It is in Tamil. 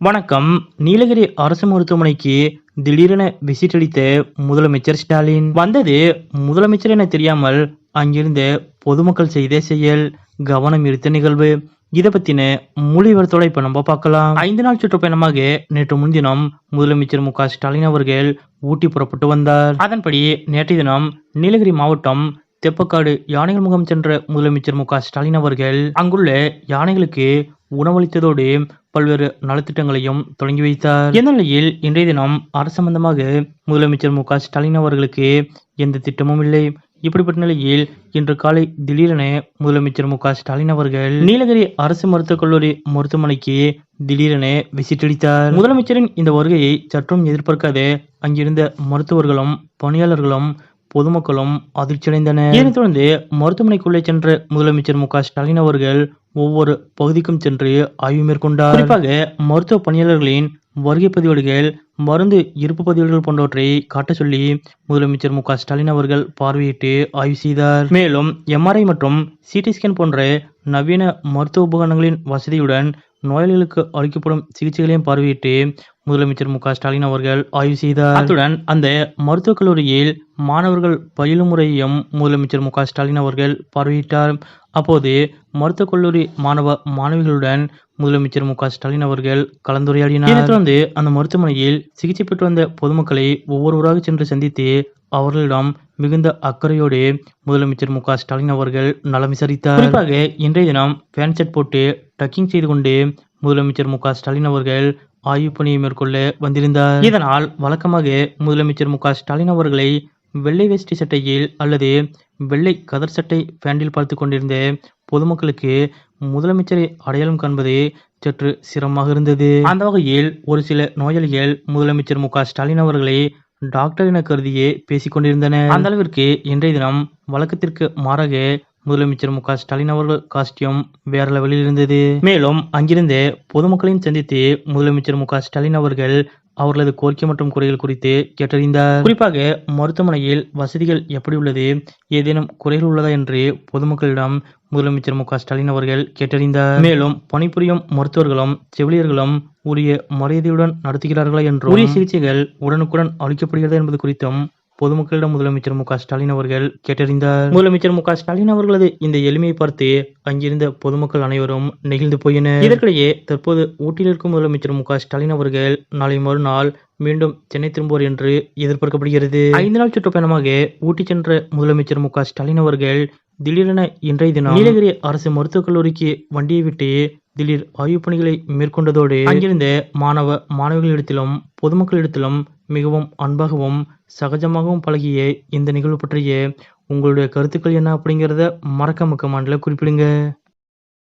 வணக்கம். நீலகிரி அரசு மருத்துவமனைக்கு திடீரென விசிட் அளித்த முதலமைச்சர் ஸ்டாலின். வந்தது முதலமைச்சர் என தெரியாமல் அங்கிருந்த பொதுமக்கள் செய்த செயல் கவனம் இருத்த நிகழ்வு. இதை பத்தின முழு இப்ப நம்ம பார்க்கலாம். ஐந்து நாள் சுற்றுப்பயணமாக நேற்று முன்தினம் முதலமைச்சர் மு ஸ்டாலின் அவர்கள் ஊட்டி புறப்பட்டு வந்தார். அதன்படி நேற்றைய தினம் நீலகிரி மாவட்டம் தெப்பக்காடு யானைகள் முகம் சென்ற முதலமைச்சர் மு ஸ்டாலின் அவர்கள் அங்குள்ள யானைகளுக்கு உணவளித்ததோடு பல்வேறு நலத்திட்டங்களையும் தொடங்கி வைத்தார். இந்த நிலையில் இன்றைய தினம் அரசு சம்பந்தமாக முதலமைச்சர் மு க ஸ்டாலின் அவர்களுக்கு எந்த திட்டமும் இல்லை. இப்படிப்பட்ட நிலையில் இன்று காலை திடீரென முதலமைச்சர் மு க ஸ்டாலின் அவர்கள் நீலகிரி அரசு மருத்துவக் கல்லூரி மருத்துவமனைக்கு திடீரென விசிட் அளித்தார் முதலமைச்சரின் இந்த வருகையை சற்றும் எதிர்பார்க்காத அங்கிருந்த மருத்துவர்களும் பணியாளர்களும் பொதுமக்களும் அதிர்ச்சியடைந்தனர். இதனைத் தொடர்ந்து மருத்துவமனைக்குள்ளே சென்ற முதலமைச்சர் மு க ஸ்டாலின் அவர்கள் ஒவ்வொரு பகுதிக்கும் சென்று ஆய்வு மேற்கொண்டார். குறிப்பாக மருத்துவ பணியாளர்களின் வருகை பதிவேடுகள் மருந்து இருப்பு பதிவேடுகள் போன்றவற்றை காட்ட சொல்லி முதலமைச்சர் மு. ஸ்டாலின் அவர்கள் பார்வையிட்டு ஆய்வு செய்தார். மேலும் எம்ஆர்ஐ மற்றும் சிடி ஸ்கேன் போன்ற நவீன மருத்துவ உபகரணங்களின் வசதியுடன் நோயாளிகளுக்கு அளிக்கப்படும் சிகிச்சைகளையும் பார்வையிட்டு முதலமைச்சர் மு க ஸ்டாலின் அவர்கள் ஆய்வு செய்தார். அத்துடன் அந்த மருத்துவக் கல்லூரியில் மாணவர்கள் பயிலும் முறையையும் முதலமைச்சர் மு க ஸ்டாலின் அவர்கள் பார்வையிட்டார். அப்போது மருத்துவக் கல்லூரி மாணவ மாணவிகளுடன் முதலமைச்சர் மு க ஸ்டாலின் அவர்கள் கலந்துரையாடினார். இதனைத் தொடர்ந்து அந்த மருத்துவமனையில் சிகிச்சை பெற்று வந்த பொதுமக்களை ஒவ்வொருவராக சென்று சந்தித்து அவர்களிடம் மிகுந்த அக்கறையோடு முதலமைச்சர் மு க ஸ்டாலின் அவர்கள் நலம் விசாரித்தார். குறிப்பாக இன்றைய தினம் ஃபேன் செட் போட்டு டக்கிங் செய்து கொண்டு முதலமைச்சர் மு க ஸ்டாலின் அவர்கள் ஆய்வு பணியை மேற்கொள்ள வந்திருந்தார். இதனால் வழக்கமாக முதலமைச்சர் மு ஸ்டாலின் அவர்களை வெள்ளை வேஷ்டி சட்டையில் அல்லது வெள்ளை கதர் சட்டை பேண்டில் பார்த்து கொண்டிருந்த பொதுமக்களுக்கு முதலமைச்சரை அடையாளம் காண்பது சற்று சிரமமாக இருந்தது. அந்த வகையில் ஒரு சில நோயாளிகள் முதலமைச்சர் மு ஸ்டாலின் அவர்களை டாக்டர் என கருதியே பேசிக் கொண்டிருந்தனர். அந்த அளவிற்கு இன்றைய தினம் வழக்கத்திற்கு மாறாக முதலமைச்சர் மு க ஸ்டாலின் அவர்கள் காஸ்டியூம் வேற லெவலில் இருந்தது. மேலும் அங்கிருந்தே பொதுமக்களையும் சந்தித்து முதலமைச்சர் மு க ஸ்டாலின் அவர்கள் அவர்களது கோரிக்கை மற்றும் குறைகள் குறித்து கேட்டறிந்தார். குறிப்பாக மருத்துவமனையில் வசதிகள் எப்படி உள்ளது ஏதேனும் குறைகள் உள்ளதா என்று பொதுமக்களிடம் முதலமைச்சர் மு க ஸ்டாலின் அவர்கள் கேட்டறிந்தார். மேலும் பணிபுரியும் மருத்துவர்களும் செவிலியர்களும் உரிய மரியாதையுடன் நடத்துகிறார்களா என்றும் உரிய சிகிச்சைகள் உடனுக்குடன் அளிக்கப்படுகிறதா என்பது குறித்தும் பொதுமக்களிடம் முதலமைச்சர் மு ஸ்டாலின் அவர்கள் கேட்டறிந்தார். முதலமைச்சர் மு ஸ்டாலின் அவர்களது இந்த எளிமையை பார்த்து அங்கிருந்த பொதுமக்கள் அனைவரும் நெகிழ்ந்து போயினர். இதற்கிடையே தற்போது ஊட்டியில் இருக்கும் முதலமைச்சர் மு ஸ்டாலின் அவர்கள் நாளை மறுநாள் மீண்டும் சென்னை திரும்புவார் என்று எதிர்பார்க்கப்படுகிறது. ஐந்து நாள் சுற்றுப்பயணமாக ஊட்டி சென்ற முதலமைச்சர் மு ஸ்டாலின் அவர்கள் திடீரென இன்றைய தினம் நீலகிரி அரசு மருத்துவக் கல்லூரிக்கு வண்டியை விட்டு திடீர் ஆய்வுப் பணிகளை மேற்கொண்டதோடு அங்கிருந்த மாணவ மாணவிகளிடத்திலும் பொதுமக்களிடத்திலும் மிகவும் அன்பாகவும் சகஜமாகவும் பழகிய இந்த நிகழ்வு பற்றிய உங்களுடைய கருத்துக்கள் என்ன அப்படிங்கிறத மறக்காம கமெண்ட்ல குறிப்பிடுங்க.